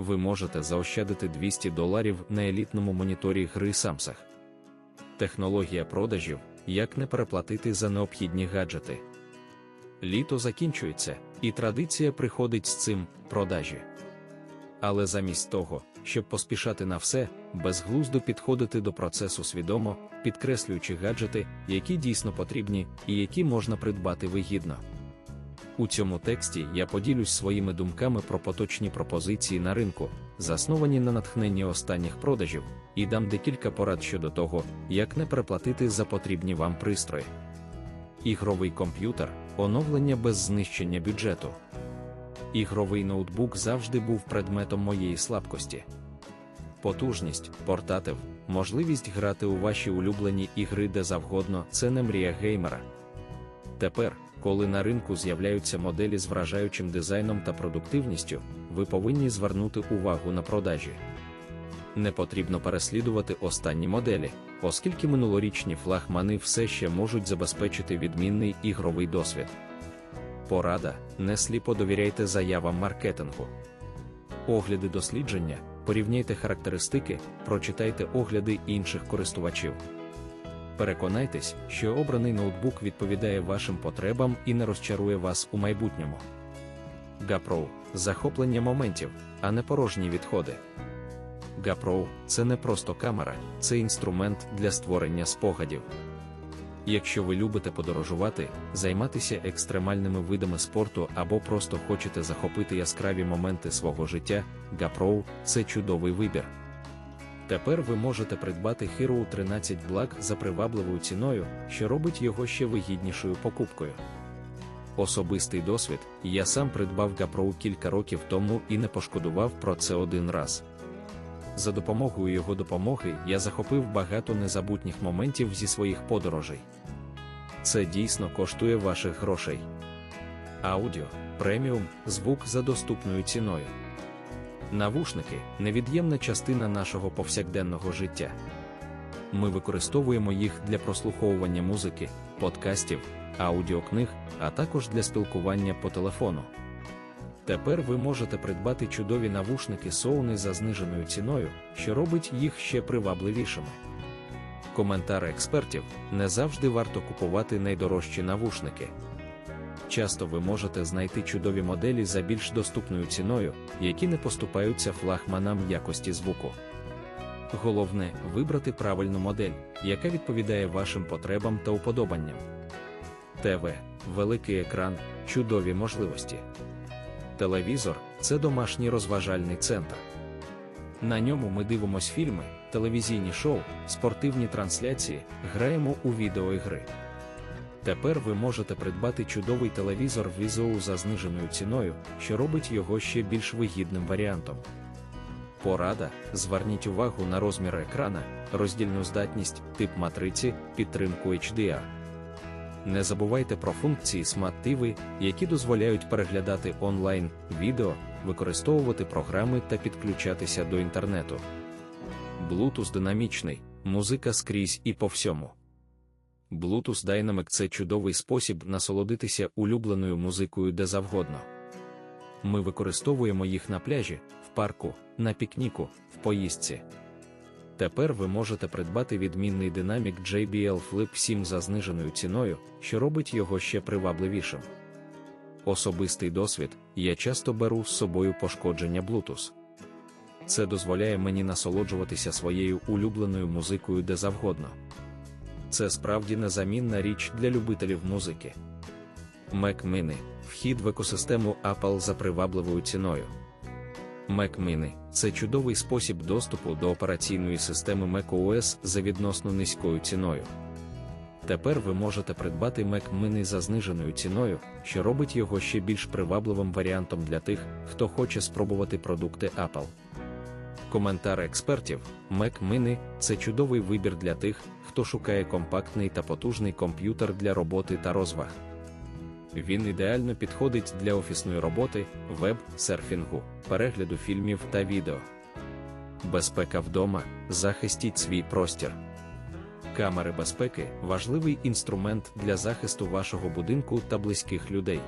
ви можете заощадити 200 доларів на елітному моніторі гри Samsung. Технологія продажів як не переплатити за необхідні гаджети. Літо закінчується, і традиція приходить з цим продажі. Але замість того, щоб поспішати на все, безглуздо підходити до процесу свідомо, підкреслюючи гаджети, які дійсно потрібні і які можна придбати вигідно. У цьому тексті я поділюсь своїми думками про поточні пропозиції на ринку, засновані на натхненні останніх продажів, і дам декілька порад щодо того, як не переплатити за потрібні вам пристрої. Ігровий комп'ютер оновлення без знищення бюджету. Ігровий ноутбук завжди був предметом моєї слабкості. Потужність, портатив, можливість грати у ваші улюблені ігри де завгодно це не мрія геймера. Тепер, коли на ринку з'являються моделі з вражаючим дизайном та продуктивністю, ви повинні звернути увагу на продажі. Не потрібно переслідувати останні моделі, оскільки минулорічні флагмани все ще можуть забезпечити відмінний ігровий досвід. Порада: не сліпо довіряйте заявам маркетингу. Огляди дослідження, порівняйте характеристики, прочитайте огляди інших користувачів. Переконайтесь, що обраний ноутбук відповідає вашим потребам і не розчарує вас у майбутньому. GaPro захоплення моментів, а не порожні відходи. GaPro – це не просто камера, це інструмент для створення спогадів. Якщо ви любите подорожувати, займатися екстремальними видами спорту або просто хочете захопити яскраві моменти свого життя, GaPro – це чудовий вибір. Тепер ви можете придбати Hero 13 Black за привабливою ціною, що робить його ще вигіднішою покупкою. Особистий досвід, я сам придбав GaPro кілька років тому і не пошкодував про це один раз. За допомогою його допомоги я захопив багато незабутніх моментів зі своїх подорожей. Це дійсно коштує ваших грошей. Аудіо, преміум, звук за доступною ціною. Навушники невід'ємна частина нашого повсякденного життя. Ми використовуємо їх для прослуховування музики, подкастів, аудіокниг, а також для спілкування по телефону. Тепер ви можете придбати чудові навушники Sony за зниженою ціною, що робить їх ще привабливішими. Коментар експертів не завжди варто купувати найдорожчі навушники. Часто ви можете знайти чудові моделі за більш доступною ціною, які не поступаються флагманам якості звуку. Головне вибрати правильну модель, яка відповідає вашим потребам та уподобанням. ТВ, великий екран, чудові можливості. Телевізор це домашній розважальний центр. На ньому ми дивимось фільми, телевізійні шоу, спортивні трансляції, граємо у відеоігри. Тепер ви можете придбати чудовий телевізор Vizio за зниженою ціною, що робить його ще більш вигідним варіантом. Порада: зверніть увагу на розмір екрана, роздільну здатність, тип матриці, підтримку HDR. Не забувайте про функції Smart TV, які дозволяють переглядати онлайн відео, використовувати програми та підключатися до інтернету. Bluetooth динамічний, музика скрізь і по всьому. Bluetooth Dynamic – це чудовий спосіб насолодитися улюбленою музикою де завгодно. Ми використовуємо їх на пляжі, в парку, на пікніку, в поїздці. Тепер ви можете придбати відмінний динамік JBL Flip 7 за зниженою ціною, що робить його ще привабливішим. Особистий досвід я часто беру з собою пошкодження Bluetooth. Це дозволяє мені насолоджуватися своєю улюбленою музикою де завгодно. Це справді незамінна річ для любителів музики. Mac Mini – вхід в екосистему Apple за привабливою ціною. Mac Mini – це чудовий спосіб доступу до операційної системи macOS за відносно низькою ціною. Тепер ви можете придбати Mac Mini за зниженою ціною, що робить його ще більш привабливим варіантом для тих, хто хоче спробувати продукти Apple. Коментар експертів: Mac Mini – це чудовий вибір для тих, хто шукає компактний та потужний комп'ютер для роботи та розваг. Він ідеально підходить для офісної роботи, веб-серфінгу, перегляду фільмів та відео. Безпека вдома захистіть свій простір. Камери безпеки важливий інструмент для захисту вашого будинку та близьких людей.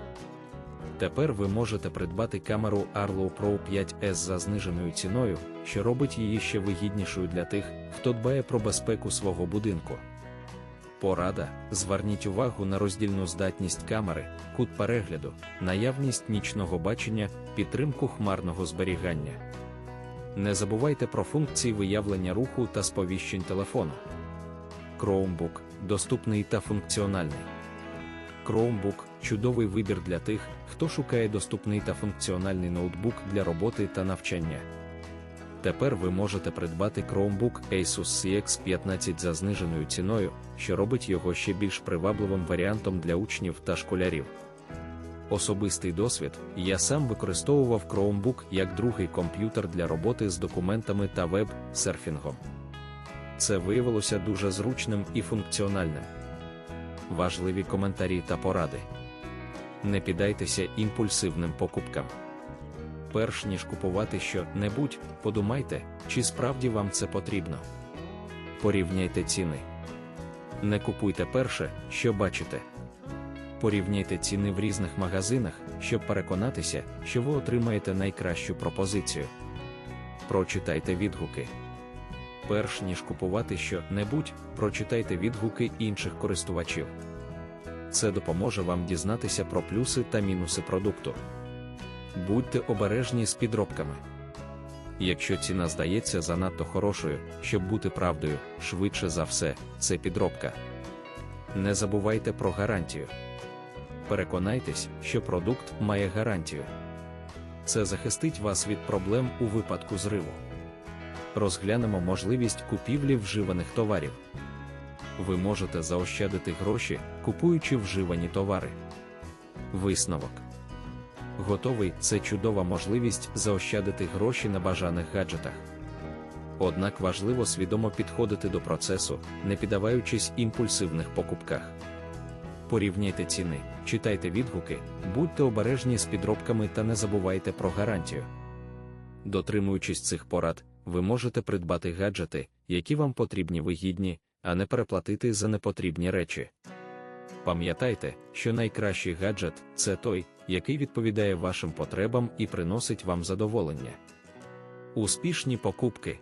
Тепер ви можете придбати камеру Arlo Pro 5S за зниженою ціною, що робить її ще вигіднішою для тих, хто дбає про безпеку свого будинку. Порада: зверніть увагу на роздільну здатність камери, кут перегляду, наявність нічного бачення, підтримку хмарного зберігання. Не забувайте про функції виявлення руху та сповіщень телефону. Chromebook доступний та функціональний. Chromebook чудовий вибір для тих, хто шукає доступний та функціональний ноутбук для роботи та навчання. Тепер ви можете придбати Chromebook Asus CX15 за зниженою ціною, що робить його ще більш привабливим варіантом для учнів та школярів. Особистий досвід я сам використовував Chromebook як другий комп'ютер для роботи з документами та веб-серфінгом. Це виявилося дуже зручним і функціональним. Важливі коментарі та поради. Не піддайтеся імпульсивним покупкам. Перш ніж купувати що-небудь, подумайте, чи справді вам це потрібно. Порівняйте ціни. Не купуйте перше, що бачите. Порівняйте ціни в різних магазинах, щоб переконатися, що ви отримаєте найкращу пропозицію. Прочитайте відгуки. Перш ніж купувати що-небудь, прочитайте відгуки інших користувачів. Це допоможе вам дізнатися про плюси та мінуси продукту. Будьте обережні з підробками. Якщо ціна здається занадто хорошою, щоб бути правдою, швидше за все, це підробка. Не забувайте про гарантію. Переконайтесь, що продукт має гарантію. Це захистить вас від проблем у випадку зриву. Розглянемо можливість купівлі вживаних товарів. Ви можете заощадити гроші, купуючи вживані товари. Висновок. Готовий це чудова можливість заощадити гроші на бажаних гаджетах. Однак важливо свідомо підходити до процесу, не піддаваючись імпульсивних покупках. Порівняйте ціни, читайте відгуки, будьте обережні з підробками та не забувайте про гарантію. Дотримуючись цих порад, ви можете придбати гаджети, які вам потрібні вигідні, а не переплатити за непотрібні речі. Пам'ятайте, що найкращий гаджет це той, який відповідає вашим потребам і приносить вам задоволення. Успішні покупки